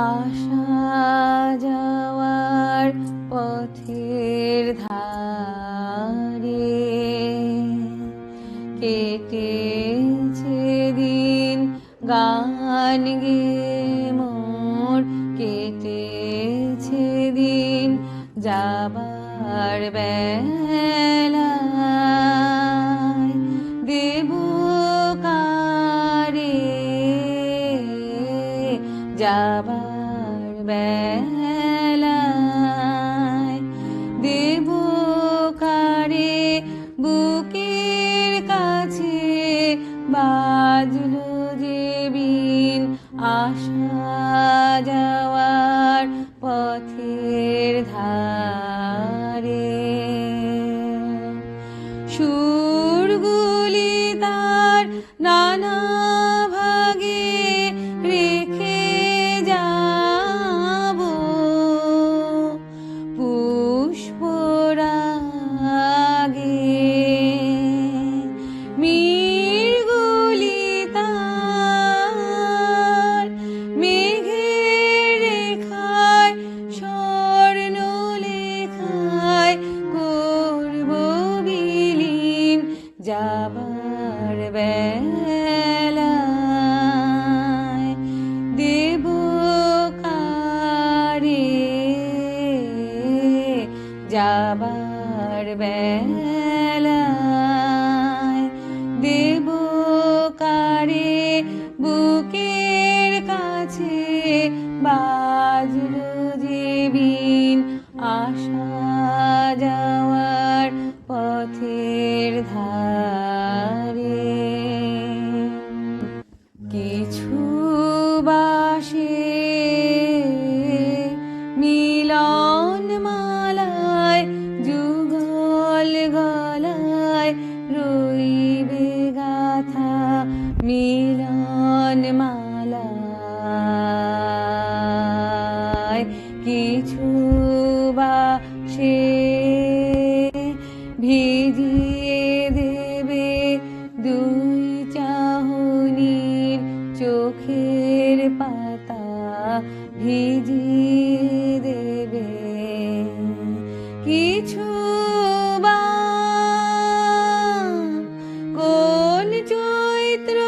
আশা যাওয়ার পথের ধারে কেটেছে দিন গান গে মোর কেটেছে দিন যাবার ব্যয় বেলায় দেব কারে বুকের কাছে বাজলো যে আসা যাওয়ার পথের ধারে। সুরগুলি তার নানা বুকের মালায় কিছু বাসে ভিজিয়ে দেবে দুই চাহনির চোখের পাতা ভিজিয়ে দেবে। কিছু বা কোন চৈত্র